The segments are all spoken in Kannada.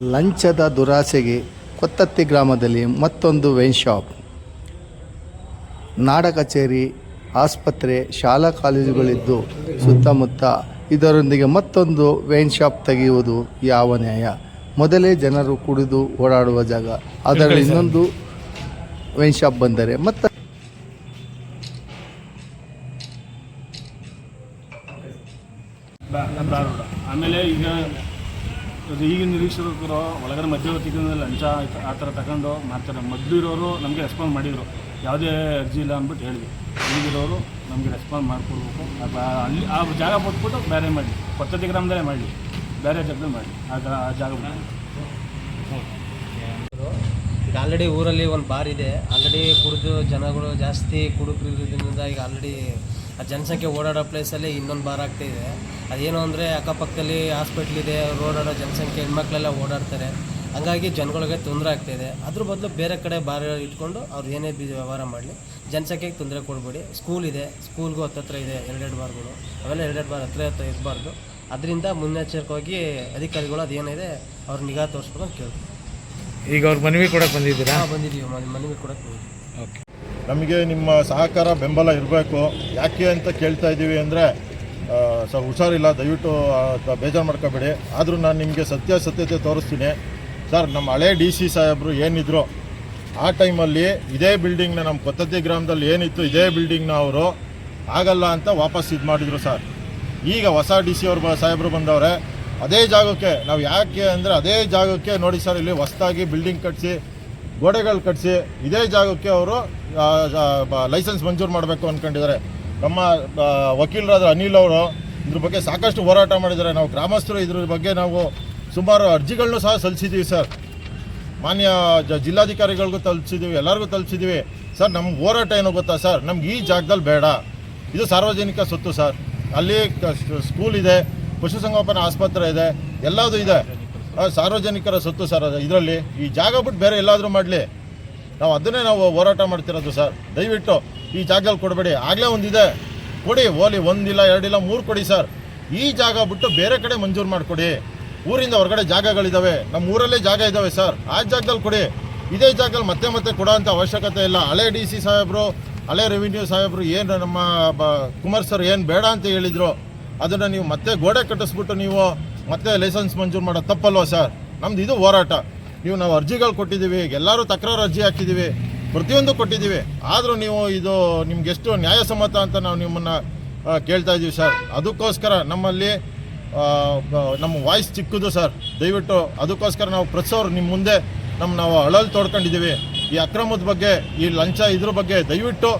ಲಂಚದ ದುರಾಸೆಗೆ ಕೊತ್ತತ್ತಿ ಗ್ರಾಮದಲ್ಲಿ ಮತ್ತೊಂದು ವೈನ್ ಶಾಪ್. ನಾಡ ಕಚೇರಿ ಆಸ್ಪತ್ರೆ ಶಾಲಾ ಕಾಲೇಜುಗಳಿದ್ದು ಸುತ್ತಮುತ್ತ ಇದರೊಂದಿಗೆ ಮತ್ತೊಂದು ವೈನ್ ಶಾಪ್ ತೆಗೆಯುವುದು ಯಾವ ನ್ಯಾಯ? ಮೊದಲೇ ಜನರು ಕುಡಿದು ಓಡಾಡುವ ಜಾಗ. ಅದರಲ್ಲಿ ಇನ್ನೊಂದು ವೈನ್ ಶಾಪ್ ಬಂದರೆ ಮತ್ತೆ ಆಮೇಲೆ ಈಗ ಅದು ಈಗಿನ ನಿರೀಕ್ಷಕರು ಒಳಗಡೆ ಮಧ್ಯವರ್ತಿಗಳಿಂದ ಲಂಚ ಆ ಥರ ತಗೊಂಡು ಮಾಡ್ತಾರೆ ಮೊದಲು ಇರೋರು ನಮಗೆ ರೆಸ್ಪಾನ್ಸ್ ಮಾಡಿದರು. ಯಾವುದೇ ಅರ್ಜಿ ಇಲ್ಲ ಅಂದ್ಬಿಟ್ಟು ಹೇಳಿದ್ವಿ ಈಗಿರೋರು ನಮಗೆ ರೆಸ್ಪಾನ್ಸ್ ಮಾಡಿಕೊಡ್ಬೇಕು. ಅಲ್ಲಿ ಆ ಜಾಗ ಕೊಟ್ಬಿಟ್ಟು ಬೇರೆ ಮಾಡಿ ಕೊತ್ತತಿ ಗ್ರಾಮದಲ್ಲೇ ಮಾಡಿ, ಬೇರೆ ಜಾಗದಲ್ಲಿ ಮಾಡಿ. ಆ ಥರ ಆ ಜಾಗ. ಈಗ ಆಲ್ರೆಡಿ ಊರಲ್ಲಿ ಒಂದು ಬಾರ್ ಇದೆ. ಆಲ್ರೆಡಿ ಕುಡಿದು ಜನಗಳು ಜಾಸ್ತಿ ಕುಡುಕರು ಇರೋದ್ರಿಂದ ಈಗ ಆಲ್ರೆಡಿ ಆ ಜನಸಂಖ್ಯೆ ಓಡಾಡೋ ಪ್ಲೇಸಲ್ಲಿ ಇನ್ನೊಂದು ಬಾರ್ ಆಗ್ತಾ ಇದೆ. ಅದೇನು ಅಂದರೆ ಅಕ್ಕಪಕ್ಕದಲ್ಲಿ ಹಾಸ್ಪಿಟ್ಲ್ ಇದೆ ಓಡಾಡೋ ಜನಸಂಖ್ಯೆ ಹೆಣ್ಮಕ್ಳೆಲ್ಲ ಓಡಾಡ್ತಾರೆ. ಹಂಗಾಗಿ ಜನಗಳಿಗೆ ತೊಂದರೆ ಆಗ್ತಾಯಿದೆ ಅದ್ರ ಬದಲು ಬೇರೆ ಕಡೆ ಬಾರ ಇಟ್ಕೊಂಡು ಅವ್ರು ಏನೇ ಬಿ ವ್ಯವಹಾರ ಮಾಡಲಿ. ಜನಸಂಖ್ಯೆಗೆ ತೊಂದರೆ ಕೊಡಬೇಡಿ. ಸ್ಕೂಲ್ ಇದೆ. ಸ್ಕೂಲ್ಗೂ ಹತ್ತತ್ರ ಇದೆ ಎರಡೆರಡು ಬಾರ್ಗಳು. ಅವೆಲ್ಲ ಎರಡೆರಡು ಬಾರ್ ಹತ್ರ ಹತ್ರ ಇರಬಾರ್ದು. ಅದರಿಂದ ಮುನ್ನೆಚ್ಚರಿಕೆಯಾಗಿ ಅಧಿಕಾರಿಗಳು ಅದೇನಿದೆ ಅವ್ರ ನಿಗಾ ತೋರಿಸ್ಬೇಕು ಅಂತ ಕೇಳ್ತೀವಿ ಈಗ ಅವ್ರ ಮನವಿ ಕೊಡಕ್ಕೆ ಬಂದಿದ್ದೀರಾ? ಹಾಂ ಬಂದಿದ್ದೀವಿ. ಮನೆ ಮನವಿ ಕೊಡಕ್ಕೆ ಬಂದಿದ್ದೀವಿ. ಓಕೆ ನಮಗೆ ನಿಮ್ಮ ಸಹಕಾರ, ಬೆಂಬಲ ಇರಬೇಕು. ಯಾಕೆ ಅಂತ ಕೇಳ್ತಾ ಇದ್ದೀವಿ ಅಂದರೆ ಸರ್, ಹುಷಾರಿಲ್ಲ. ದಯವಿಟ್ಟು ಬೇಜಾರು ಮಾಡ್ಕೋಬೇಡಿ. ಆದರೂ ನಾನು ನಿಮಗೆ ಸತ್ಯಾಸತ್ಯತೆ ತೋರಿಸ್ತೀನಿ. ಸರ್, ನಮ್ಮ ಹಳೆ ಡಿ ಸಿ ಸಾಹೇಬರು ಏನಿದ್ರು, ಆ ಟೈಮಲ್ಲಿ ಇದೇ ಬಿಲ್ಡಿಂಗ್ನ ನಮ್ಮ ಕೊತ್ತತ್ತಿ ಗ್ರಾಮದಲ್ಲಿ ಏನಿತ್ತು, ಇದೇ ಬಿಲ್ಡಿಂಗ್ನ ಅವರು ಆಗಲ್ಲ ಅಂತ ವಾಪಸ್ ಇದು ಮಾಡಿದರು ಸರ್. ಈಗ ಹೊಸ ಡಿ ಸಿ ಅವ್ರು ಸಾಹೇಬರು ಬಂದವ್ರೆ, ಅದೇ ಜಾಗಕ್ಕೆ, ನಾವು ಯಾಕೆ ಅಂದರೆ ಅದೇ ಜಾಗಕ್ಕೆ ನೋಡಿ ಸರ್, ಇಲ್ಲಿ ಹೊಸ್ದಾಗಿ ಬಿಲ್ಡಿಂಗ್ ಕಟ್ಟಿಸಿ ಗೋಡೆಗಳು ಕಟ್ಟಿಸಿ ಇದೇ ಜಾಗಕ್ಕೆ ಅವರು ಲೈಸೆನ್ಸ್ ಮಂಜೂರು ಮಾಡಬೇಕು ಅಂದ್ಕೊಂಡಿದ್ದಾರೆ ನಮ್ಮ ವಕೀಲರಾದ ಅನಿಲ್ ಅವರು ಇದ್ರ ಬಗ್ಗೆ ಸಾಕಷ್ಟು ಹೋರಾಟ ಮಾಡಿದ್ದಾರೆ. ನಾವು ಗ್ರಾಮಸ್ಥರು ಇದ್ರ ಬಗ್ಗೆ ನಾವು ಸುಮಾರು ಅರ್ಜಿಗಳನ್ನೂ ಸಹ ಸಲ್ಲಿಸಿದ್ದೀವಿ ಸರ್. ಮಾನ್ಯ ಜ, ಜಿಲ್ಲಾಧಿಕಾರಿಗಳಿಗೂ ತಲುಪಿಸಿದ್ದೀವಿ ಎಲ್ಲರಿಗೂ ತಲುಪಿಸಿದ್ದೀವಿ ಸರ್, ನಮ್ಗೆ ಹೋರಾಟ ಏನು ಗೊತ್ತಾ ಸರ್? ನಮ್ಗೆ ಈ ಜಾಗದಲ್ಲಿ ಬೇಡ. ಇದು ಸಾರ್ವಜನಿಕ ಸೊತ್ತು ಸರ್. ಅಲ್ಲಿ ಸ್ಕೂಲ್ ಇದೆ, ಪಶುಸಂಗೋಪನಾ ಆಸ್ಪತ್ರೆ ಇದೆ, ಎಲ್ಲದೂ ಇದೆ. ಸಾರ್ವಜನಿಕರ ಸತ್ತು ಸರ್ ಇದರಲ್ಲಿ. ಈ ಜಾಗ ಬಿಟ್ಟು ಬೇರೆ ಎಲ್ಲಾದರೂ ಮಾಡಲಿ. ನಾವು ಅದನ್ನೇ ನಾವು ಹೋರಾಟ ಮಾಡ್ತಿರೋದು ಸರ್. ದಯವಿಟ್ಟು ಈ ಜಾಗದಲ್ಲಿ ಕೊಡಬೇಡಿ. ಆಗಲೇ ಒಂದಿದೆ. ಕೊಡಿ ಓಲಿ ಒಂದಿಲ್ಲ, ಎರಡಿಲ್ಲ, ಮೂರು ಕೊಡಿ ಸರ್. ಈ ಜಾಗ ಬಿಟ್ಟು ಬೇರೆ ಕಡೆ ಮಂಜೂರು ಮಾಡಿಕೊಡಿ. ಊರಿಂದ ಹೊರಗಡೆ ಜಾಗಗಳಿದ್ದಾವೆ ನಮ್ಮ ಊರಲ್ಲೇ ಜಾಗ ಇದ್ದಾವೆ ಸರ್. ಆ ಜಾಗದಲ್ಲಿ ಕೊಡಿ. ಇದೇ ಜಾಗದಲ್ಲಿ ಮತ್ತೆ ಮತ್ತೆ ಕೊಡೋಂಥ ಅವಶ್ಯಕತೆ ಇಲ್ಲ. ಹಳೆ ಡಿ ಸಿ ಸಾಹೇಬರು, ಹಳೆ ರೆವಿನ್ಯೂ ಸಾಹೇಬರು ಏನು ನಮ್ಮ ಬ ಕುಮಾರ್ ಸರ್ ಏನು ಬೇಡ ಅಂತ ಹೇಳಿದರು. ಅದನ್ನು ನೀವು ಮತ್ತೆ ಗೋಡೆ ಕಟ್ಟಿಸ್ಬಿಟ್ಟು ನೀವು ಮತ್ತೆ ಲೈಸೆನ್ಸ್ ಮಂಜೂರು ಮಾಡೋದು ತಪ್ಪಲ್ವಾ ಸರ್? ನಮ್ದು ಇದು ಹೋರಾಟ. ನೀವು ನಾವು ಅರ್ಜಿಗಳು ಕೊಟ್ಟಿದ್ದೀವಿ, ಎಲ್ಲರೂ ತಕರಾರು ಅರ್ಜಿ ಹಾಕಿದ್ದೀವಿ, ಪ್ರತಿಯೊಂದು ಕೊಟ್ಟಿದ್ದೀವಿ. ಆದರೂ ನೀವು ಇದು ನಿಮ್ಗೆ ಎಷ್ಟು ನ್ಯಾಯಸಮ್ಮತ ಅಂತ ನಾವು ನಿಮ್ಮನ್ನು ಕೇಳ್ತಾ ಇದ್ದೀವಿ ಸರ್. ಅದಕ್ಕೋಸ್ಕರ ನಮ್ಮಲ್ಲಿ ನಮ್ಮ ವಾಯ್ಸ್ ಚಿಕ್ಕದು ಸರ್. ದಯವಿಟ್ಟು ಅದಕ್ಕೋಸ್ಕರ ನಾವು ಪ್ರತಿಸೋರು ನಿಮ್ಮ ಮುಂದೆ ನಮ್ಮ ನಾವು ಅಳಲು ತೋಡ್ಕೊಂಡಿದ್ದೀವಿ. ಈ ಅಕ್ರಮದ ಬಗ್ಗೆ, ಈ ಲಂಚ ಇದ್ರ ಬಗ್ಗೆ ದಯವಿಟ್ಟು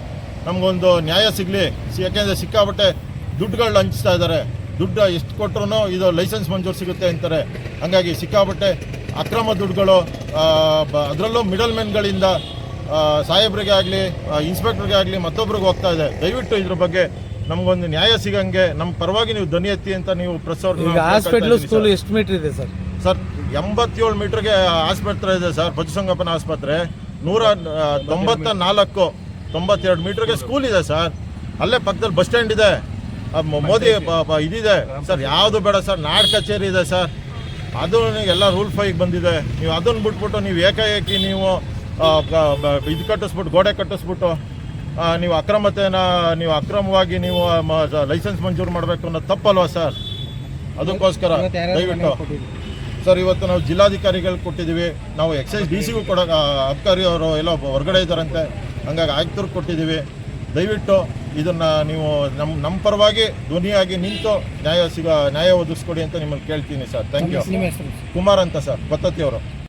ನಮಗೊಂದು ನ್ಯಾಯ ಸಿಗಲಿ. ಯಾಕೆಂದರೆ ಸಿಕ್ಕಾಪಟ್ಟೆ ದುಡ್ಡುಗಳು ಲಂಚಿಸ್ತಾ ಇದ್ದಾರೆ. ದುಡ್ಡು ಎಷ್ಟು ಕೊಟ್ಟರು ಇದು ಲೈಸೆನ್ಸ್ ಮಂಜೂರು ಸಿಗುತ್ತೆ ಅಂತಾರೆ. ಹಂಗಾಗಿ ಸಿಕ್ಕಾಪಟ್ಟೆ ಅಕ್ರಮ ದುಡ್ಡುಗಳು ಅದರಲ್ಲೂ ಮಿಡಲ್ ಮೆನ್ಗಳಿಂದ ಸಾಹೇಬ್ರಿಗೆ ಆಗಲಿ ಇನ್ಸ್ಪೆಕ್ಟರ್ಗೆ ಆಗಲಿ ಮತ್ತೊಬ್ರಿಗೆ ಹೋಗ್ತಾ ಇದೆ. ದಯವಿಟ್ಟು ಇದ್ರ ಬಗ್ಗೆ ನಮಗೊಂದು ನ್ಯಾಯ ಸಿಗಂಗೆ ನಮ್ಮ ಪರವಾಗಿ ನೀವು ಧ್ವನಿ ಎತ್ತಿ ಅಂತ ನೀವು ಪ್ರೆಸ್ ಹಾಸ್ಪಿಟ್ಲು ಸ್ಕೂಲ್ ಎಷ್ಟು ಮೀಟರ್ ಇದೆ ಸರ್? ಸರ್ ಎಂಬತ್ತೇಳು ಮೀಟರ್ಗೆ ಆಸ್ಪತ್ರೆ ಇದೆ ಸರ್ ಪಶುಸಂಗೋಪನಾ ಆಸ್ಪತ್ರೆ. ನೂರ ತೊಂಬತ್ತ ನಾಲ್ಕು ತೊಂಬತ್ತೆರಡು ಮೀಟರ್ಗೆ ಸ್ಕೂಲ್ ಇದೆ ಸರ್. ಅಲ್ಲೇ ಪಕ್ಕದಲ್ಲಿ ಬಸ್ ಸ್ಟ್ಯಾಂಡ್ ಇದೆ. ಮೋದಿ ಇದಿದೆ. ಸರ್ ಯಾವುದು ಬೇಡ ಸರ್ ನಾಡ್ ಕಚೇರಿ ಇದೆ ಸರ್. ಅದು ಎಲ್ಲ ರೂಲ್ ಫೈಗೆ ಬಂದಿದೆ. ನೀವು ಅದನ್ನು ಬಿಟ್ಬಿಟ್ಟು ನೀವು ಏಕಾಏಕಿ ನೀವು ಇದು ಕಟ್ಟಿಸ್ಬಿಟ್ಟು ಗೋಡೆ ಕಟ್ಟಿಸ್ಬಿಟ್ಟು ನೀವು ಅಕ್ರಮತೆನ ನೀವು ಅಕ್ರಮವಾಗಿ ನೀವು ಲೈಸೆನ್ಸ್ ಮಂಜೂರು ಮಾಡಬೇಕು ಅನ್ನೋದು ತಪ್ಪಲ್ವಾ ಸರ್? ಅದಕ್ಕೋಸ್ಕರ ದಯವಿಟ್ಟು. ಸರ್ ಇವತ್ತು ನಾವು ಜಿಲ್ಲಾಧಿಕಾರಿಗಳು ಕೊಟ್ಟಿದ್ದೀವಿ. ನಾವು ಎಕ್ಸೈಸ್ ಡಿ ಸಿಗೂ ಕೊಡೋ ಅಬ್ಕಾರಿ ಅವರು ಎಲ್ಲ ಹೊರಗಡೆ ಇದ್ದಾರಂತೆ. ಹಂಗಾಗಿ ಆಯುಕ್ತರು ಕೊಟ್ಟಿದ್ದೀವಿ. ದಯವಿಟ್ಟು ಇದನ್ನು ನೀವು ನಮ್ಮ ನಮ್ಮ ಪರವಾಗಿ ಧ್ವನಿಯಾಗಿ ನಿಂತು ನ್ಯಾಯ ಸಿಗ ನ್ಯಾಯ ಒದಗಿಸ್ಕೊಡಿ ಅಂತ ನಿಮ್ಮನ್ನು ಕೇಳ್ತೀನಿ ಸರ್. ಥ್ಯಾಂಕ್ ಯು ಕುಮಾರ್ ಅಂತ ಸರ್ ಪದ್ಧತಿಯವರು